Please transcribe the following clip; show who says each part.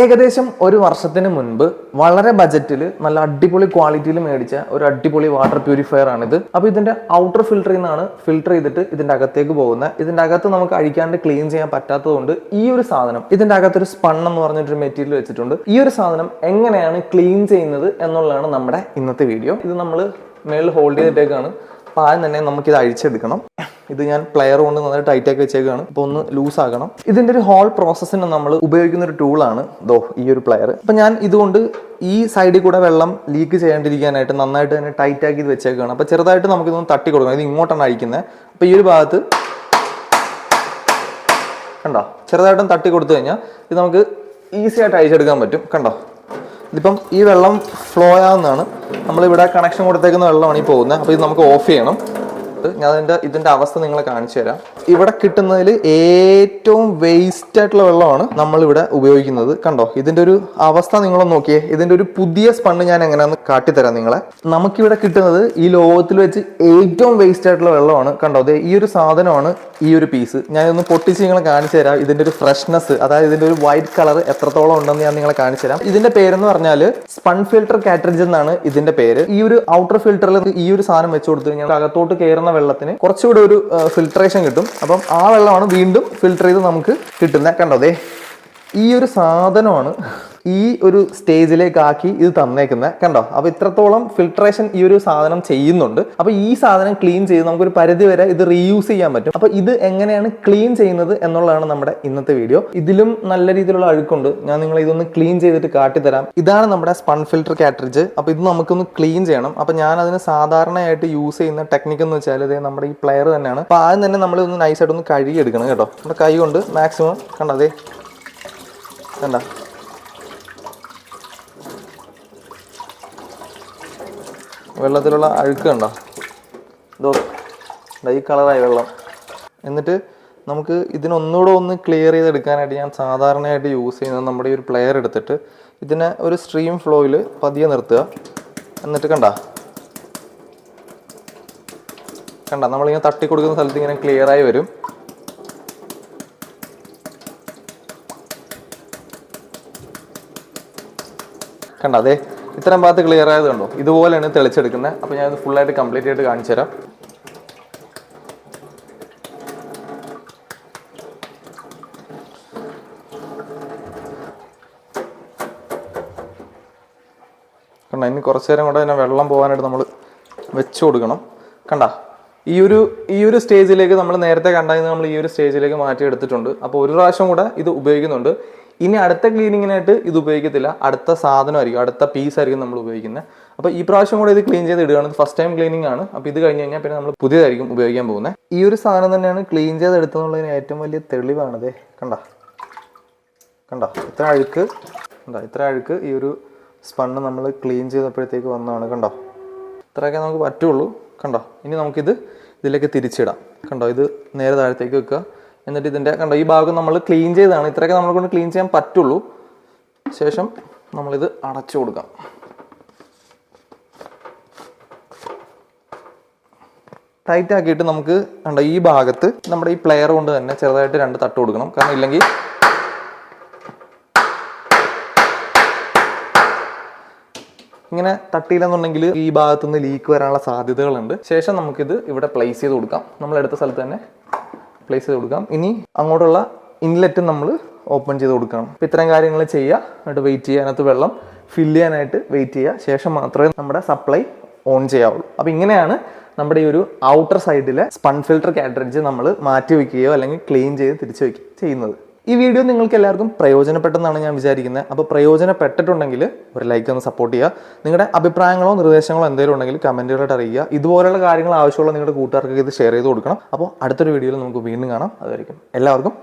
Speaker 1: ഏകദേശം ഒരു വർഷത്തിന് മുൻപ് വളരെ ബജറ്റിൽ നല്ല അടിപൊളി ക്വാളിറ്റിയിൽ മേടിച്ച ഒരു അടിപൊളി വാട്ടർ പ്യൂരിഫയർ ആണിത്. അപ്പോൾ ഇതിന്റെ ഔട്ടർ ഫിൽറ്ററിൽ നിന്നാണ് ഫിൽറ്റർ ചെയ്തിട്ട് ഇതിന്റെ അകത്തേക്ക് പോകുന്നത് ഇതിന്റെ അകത്ത് നമുക്ക് അഴിക്കാണ്ട് ക്ലീൻ ചെയ്യാൻ പറ്റാത്തതുകൊണ്ട് ഈ ഒരു സാധനം ഇതിന്റെ അകത്തൊരു സ്പൺ എന്ന് പറഞ്ഞിട്ടൊരു മെറ്റീരിയൽ വെച്ചിട്ടുണ്ട്. ഈ ഒരു സാധനം എങ്ങനെയാണ് ക്ലീൻ ചെയ്യുന്നത് എന്നുള്ളതാണ് നമ്മുടെ ഇന്നത്തെ വീഡിയോ ഇത് നമ്മൾ മേളിൽ ഹോൾഡ് ചെയ്തിട്ടേക്കാണ്. അപ്പോൾ ആദ്യം തന്നെ ഇത് അഴിച്ചെടുക്കണം. ഇത് ഞാൻ പ്ലെയർ കൊണ്ട് നന്നായി ടൈറ്റ് ആക്കി വെച്ചേക്കാണ്. അപ്പോൾ ഒന്ന് ലൂസ് ആക്കണം. ഇതിന്റെ ഒരു ഹോൾ പ്രോസസ്സിന് നമ്മൾ ഉപയോഗിക്കുന്ന ഒരു ടൂളാണ് ദോ ഈ ഒരു പ്ലെയർ അപ്പോൾ ഞാൻ ഇതുകൊണ്ട് ഈ സൈഡിൽ കൂടെ വെള്ളം ലീക്ക് ചെയ്യാണ്ടിരിക്കാനായിട്ട് നന്നായിട്ട് തന്നെ ടൈറ്റ് ആക്കി വെച്ചേക്കാണ്. അപ്പോൾ ചെറുതായിട്ട് നമുക്ക് ഇതൊന്ന് തട്ടി കൊടുക്കണം. ഇത് ഇങ്ങോട്ടാണ് അഴിക്കുന്നത് അപ്പോൾ ഈ ഒരു ഭാഗത്ത് കണ്ടോ? ചെറുതായിട്ടും തട്ടി കൊടുത്തു കഴിഞ്ഞാൽ ഇത് നമുക്ക് ഈസി ആയിട്ട് അഴിച്ചെടുക്കാൻ പറ്റും. കണ്ടോ? ഇതിപ്പം ഈ വെള്ളം ഫ്ലോ ആവുന്നതാണ്. നമ്മളിവിടെ കണക്ഷൻ കൊടുത്തേക്കുന്ന വെള്ളമാണ് ഈ പോകുന്നത്. അപ്പോൾ ഇത് നമുക്ക് ഓഫ് ചെയ്യണം. ഞാൻ അതിന്റെ ഇതിന്റെ അവസ്ഥ നിങ്ങളെ കാണിച്ചു തരാം. ഇവിടെ കിട്ടുന്നതിൽ ഏറ്റവും വേസ്റ്റ് ആയിട്ടുള്ള വെള്ളമാണ് നമ്മൾ ഇവിടെ ഉപയോഗിക്കുന്നത്. കണ്ടോ? ഇതിന്റെ ഒരു അവസ്ഥ നിങ്ങളൊന്ന് നോക്കിയേ. ഇതിന്റെ ഒരു പുതിയ സ്പണ്ണ് ഞാൻ എങ്ങനെയാണെന്ന് കാട്ടിത്തരാം നിങ്ങളെ. നമുക്കിവിടെ കിട്ടുന്നത് ഈ ലോകത്തിൽ വെച്ച് ഏറ്റവും വേസ്റ്റ് ആയിട്ടുള്ള വെള്ളമാണ്. കണ്ടോ? അതെ ഈ ഒരു സാധനമാണ് ഈ ഒരു പീസ് ഞാൻ ഇതൊന്ന് പൊട്ടിച്ച് നിങ്ങളെ കാണിച്ചു തരാം. ഇതിന്റെ ഒരു ഫ്രഷ്നെസ് അതായത് ഇതിന്റെ ഒരു വൈറ്റ് കളർ എത്രത്തോളം ഉണ്ടെന്ന് ഞാൻ നിങ്ങളെ കാണിച്ചു തരാം. ഇതിന്റെ പേരെന്ന് പറഞ്ഞാൽ സ്പൺ ഫിൽട്ടർ കാറ്ററിജ് എന്നാണ് ഇതിന്റെ പേര്. ഈ ഒരു ഔട്ടർ ഫിൽറ്ററിൽ ഈ ഒരു സാധനം വെച്ച് കൊടുത്തു കഴിഞ്ഞാൽ അകത്തോട്ട് കയറുന്ന വെള്ളത്തിന് കുറച്ചുകൂടെ ഒരു ഫിൽട്രേഷൻ കിട്ടും. അപ്പം ആ വെള്ളമാണ് വീണ്ടും ഫിൽട്ടർ ചെയ്ത് നമുക്ക് കിട്ടുന്നത്. കണ്ടോ ഈ ഒരു സാധനമാണ് ഈ ഒരു സ്റ്റേജിലേക്കാക്കി ഇത് തന്നേക്കുന്നത് കണ്ടോ? അപ്പൊ ഇത്രത്തോളം ഫിൽട്രേഷൻ ഈ ഒരു സാധനം ചെയ്യുന്നുണ്ട്. അപ്പൊ ഈ സാധനം ക്ലീൻ ചെയ്ത് നമുക്കൊരു പരിധി വരെ ഇത് റീയൂസ് ചെയ്യാൻ പറ്റും. അപ്പൊ ഇത് എങ്ങനെയാണ് ക്ലീൻ ചെയ്യുന്നത് എന്നുള്ളതാണ് നമ്മുടെ ഇന്നത്തെ വീഡിയോ ഇതിലും നല്ല രീതിയിലുള്ള അഴുക്കുണ്ട്. ഞാൻ നിങ്ങളെ ഇതൊന്ന് ക്ലീൻ ചെയ്തിട്ട് കാട്ടിത്തരാം. ഇതാണ് നമ്മുടെ സ്പൺ ഫിൽട്ടർ കാറ്ററിജ് അപ്പൊ ഇത് നമുക്കൊന്ന് ക്ലീൻ ചെയ്യണം. അപ്പൊ ഞാൻ അതിന് സാധാരണയായിട്ട് യൂസ് ചെയ്യുന്ന ടെക്നിക്ക് എന്ന് വെച്ചാൽ ഇത് നമ്മുടെ ഈ പ്ലെയർ തന്നെയാണ്. അപ്പൊ ആദ്യം തന്നെ നമ്മൾ ഒന്ന് നൈസായിട്ട് ഒന്ന് കഴുകി എടുക്കണം കേട്ടോ. നമ്മുടെ കൈ കൊണ്ട് മാക്സിമം കണ്ടോ? അതെ. കണ്ട? വെള്ളത്തിലുള്ള അഴുക്ക് കണ്ടോ? ഇതോ ഈ കളറായി വെള്ളം. എന്നിട്ട് നമുക്ക് ഇതിനൊന്നുകൂടെ ഒന്ന് ക്ലിയർ ചെയ്തെടുക്കാനായിട്ട് ഞാൻ സാധാരണയായിട്ട് യൂസ് ചെയ്യുന്നത് നമ്മുടെ ഈ ഒരു പ്ലെയർ എടുത്തിട്ട് ഇതിനെ ഒരു സ്ട്രീം ഫ്ലോയിൽ പതിയെ നിർത്തുക. എന്നിട്ട് കണ്ട? കണ്ട? നമ്മളിങ്ങനെ തട്ടി കൊടുക്കുന്ന സ്ഥലത്ത് ഇങ്ങനെ ക്ലിയർ ആയി വരും. കണ്ട? അതെ ഇത്രയും ഭാഗത്ത് ക്ലിയർ ആയത് കണ്ടോ? ഇതുപോലെയാണ് തെളിച്ചെടുക്കുന്നത്. അപ്പോൾ ഞാൻ ഫുള്ളായിട്ട് കംപ്ലീറ്റ് ആയിട്ട് കാണിച്ചു തരാം. കണ്ട ഇനി കുറച്ച് നേരം കൂടെ അതിനെ വെള്ളം പോകാനായിട്ട് നമ്മൾ വെച്ച് കൊടുക്കണം. കണ്ട ഈ ഒരു ഈ ഒരു സ്റ്റേജിലേക്ക് നമ്മൾ നേരത്തെ കണ്ടായിരുന്നു നമ്മൾ ഈ ഒരു സ്റ്റേജിലേക്ക് മാറ്റി എടുത്തിട്ടുണ്ട് അപ്പോൾ ഒരു പ്രാവശ്യം കൂടെ ഇത് ഉപയോഗിക്കുന്നുണ്ട്. ഇനി അടുത്ത ക്ലീനിങ്ങിനായിട്ട് ഇത് ഉപയോഗിക്കത്തില്ല. അടുത്ത സാധനമായിരിക്കും. അടുത്ത പീസ് ആയിരിക്കും നമ്മൾ ഉപയോഗിക്കുന്നത്. അപ്പോൾ ഈ പ്രാവശ്യം കൂടെ ഇത് ക്ലീൻ ചെയ്ത് ഇടുകയാണ്. ഫസ്റ്റ് ടൈം ക്ലീനിങ് ആണ്. അപ്പോൾ ഇത് കഴിഞ്ഞ് കഴിഞ്ഞാൽ പിന്നെ നമ്മൾ പുതിയതായിരിക്കും ഉപയോഗിക്കാൻ പോകുന്നത്. ഈ ഒരു സാധനം തന്നെയാണ് ക്ലീൻ ചെയ്ത് എടുത്തെന്നുള്ളതിന് ഏറ്റവും വലിയ തെളിവാണത് കണ്ട? കണ്ട? ഇത്ര അഴുക്ക്. കണ്ട? ഇത്ര അഴുക്ക് ഈ ഒരു സ്പണ്ണ് നമ്മൾ ക്ലീൻ ചെയ്തപ്പോഴത്തേക്ക് വന്നതാണ്. കണ്ടോ? ഇത്രയൊക്കെ നമുക്ക് പറ്റുള്ളൂ. കണ്ടോ? ഇനി നമുക്കിത് ഇതിലേക്ക് തിരിച്ചിടാം. കണ്ടോ? ഇത് നേരെ താഴത്തേക്ക് വെക്കുക. എന്നിട്ട് ഇതിന്റെ കണ്ടോ ഈ ഭാഗം നമ്മൾ ക്ലീൻ ചെയ്തതാണ്. ഇത്രയൊക്കെ നമ്മളെ കൊണ്ട് ക്ലീൻ ചെയ്യാൻ പറ്റുള്ളൂ. ശേഷം നമ്മളിത് അടച്ചു കൊടുക്കാം. ടൈറ്റ് ആക്കിയിട്ട് നമുക്ക് കണ്ടോ ഈ ഭാഗത്ത് നമ്മുടെ ഈ പ്ലെയർ കൊണ്ട് തന്നെ ചെറുതായിട്ട് രണ്ട് തട്ട് കൊടുക്കണം. കാരണം ഇല്ലെങ്കിൽ ഇങ്ങനെ തട്ടിയില്ലെന്നുണ്ടെങ്കിൽ ഈ ഭാഗത്തുനിന്ന് ലീക്ക് വരാനുള്ള സാധ്യതകളുണ്ട്. ശേഷം നമുക്കിത് ഇവിടെ പ്ലേസ് ചെയ്ത് കൊടുക്കാം. നമ്മൾ എടുത്ത സ്ഥലത്ത് തന്നെ പ്ലേസ് ചെയ്ത് കൊടുക്കാം. ഇനി അങ്ങോട്ടുള്ള ഇൻലെറ്റ് നമ്മൾ ഓപ്പൺ ചെയ്ത് കൊടുക്കണം. അപ്പം ഇത്തരം കാര്യങ്ങൾ ചെയ്യുക എന്നിട്ട് വെയിറ്റ് ചെയ്യുക അതിനകത്ത് വെള്ളം ഫില്ല് ചെയ്യാനായിട്ട് വെയിറ്റ് ചെയ്യുക ശേഷം മാത്രമേ നമ്മുടെ സപ്ലൈ ഓൺ ചെയ്യാവുള്ളൂ. അപ്പം ഇങ്ങനെയാണ് നമ്മുടെ ഈ ഒരു ഔട്ടർ സൈഡിലെ സ്പൺ ഫിൽട്ടർ കാറ്ററിജ് നമ്മൾ മാറ്റി വയ്ക്കുകയോ അല്ലെങ്കിൽ ക്ലീൻ ചെയ്ത് തിരിച്ചു വയ്ക്കുകയോ ചെയ്യുന്നത്. ഈ വീഡിയോ നിങ്ങൾക്ക് എല്ലാവർക്കും പ്രയോജനപ്പെട്ടെന്നാണ് ഞാൻ വിചാരിക്കുന്നത്. അപ്പോൾ പ്രയോജനപ്പെട്ടിട്ടുണ്ടെങ്കിൽ ഒരു ലൈക്ക് ഒന്ന് സപ്പോർട്ട് ചെയ്യുക. നിങ്ങളുടെ അഭിപ്രായങ്ങളോ നിർദ്ദേശങ്ങളോ എന്തെങ്കിലും ഉണ്ടെങ്കിൽ കമന്റുകളായിട്ട് അറിയിക്കുക. ഇതുപോലുള്ള കാര്യങ്ങൾ ആവശ്യമുള്ള നിങ്ങളുടെ കൂട്ടുകാർക്ക് ഇത് ഷെയർ ചെയ്ത് കൊടുക്കണം. അപ്പോൾ അടുത്തൊരു വീഡിയോയിൽ നമുക്ക് വീണ്ടും കാണാം. അതായിരിക്കും എല്ലാവർക്കും